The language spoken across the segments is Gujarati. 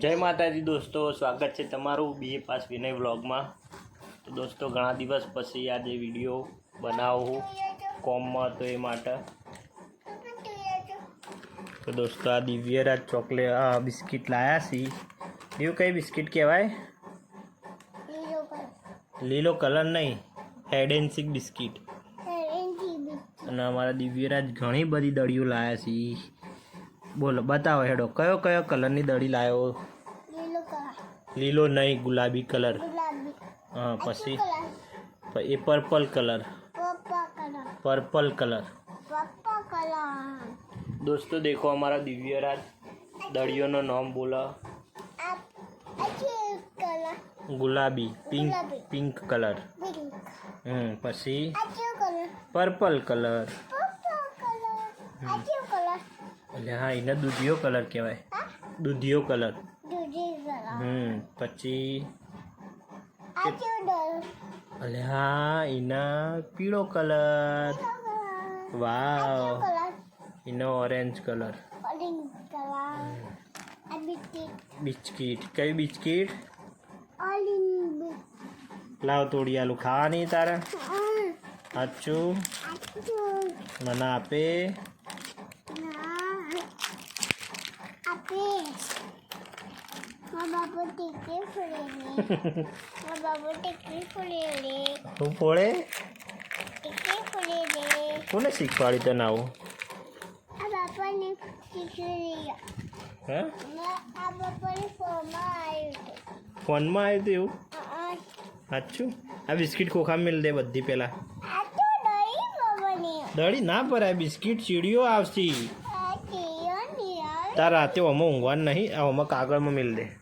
જય માતાજી દોસ્તો સ્વાગત છે તમારું બીએ પાસ વિનય વ્લોગમાં. તો દોસ્તો ઘણા દિવસ પછી આજે વીડિયો બનાવું કોમમાં તો એ માટે. તો દોસ્તો આ દિવ્યરાજ ચોકલેટ આ બિસ્કિટ લાયા છે. એવું કઈ બિસ્કિટ કહેવાય? લીલો કલર નહીં હેડ એન્ડ સીક બિસ્કિટ. અને અમારા દિવ્યરાજ ઘણી બધી દળીઓ લાયા છે. બોલો બતાવો હેડો. કયો કયો કલરની દડી લાવ્યો લીલો નહીં ગુલાબી કલર. હા પછી? એ પર્પલ કલર. Purple colour. દોસ્તો દેખો અમારા દિવ્યરાજ. દળીઓનો નામ બોલો. ગુલાબી પિંક. Pink colour. હમ પછી? Purple colour. એટલે હા એને દૂધિયો કલર કહેવાય. દૂધિયો કલર. હમ પછી એટલે હા એના પીળો કલર. વાવ. એનો ઓરેન્જ કલર. બિસ્કીટ. કઈ બિસ્કીટ? લાવ તોડી આલું. ખાવાની તારે? સાચું. મને આપે. હું ફૂલેલી કોને શીખવાડી તને આવું? ફોનમાં આવ્યું હતું એવું? સાચું? આ બિસ્કિટ ખોખા મેળ દે બધી બાબાને. દળી ના ભરાય બિસ્કિટ ચીડીઓ આવશે. તાર રાતે ઓમાં ઊંઘવાનું નહીં આ ઓમાં કાગળમાં મેળ દે.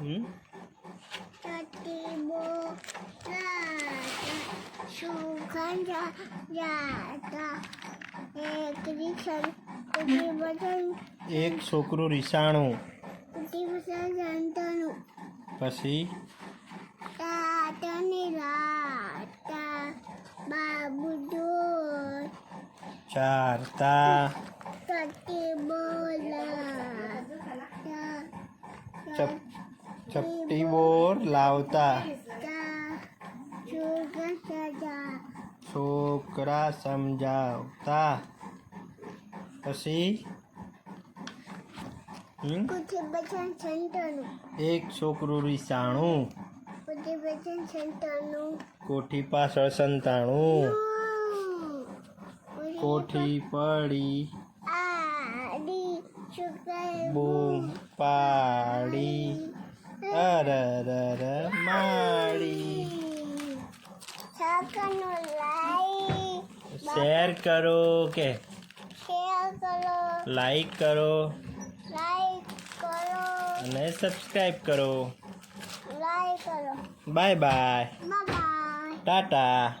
હમ? એક છોકરું રીસાણું પછી? ચારતા. ચપ ચપટી બોર લાવતા. છોકરા સમજાવતા. પછી એક છોકરું રીસાણું. કોઠી પાછળ સંતાણું. કોઠી પડી. બોમ પા અરરર માડી. છકનો લાઈ શેર કરો કે? શેર કરો. લાઈક કરો. લાઈક કરો. અને સબસ્ક્રાઈબ કરો. લાઈક કરો. Bye bye bye Tata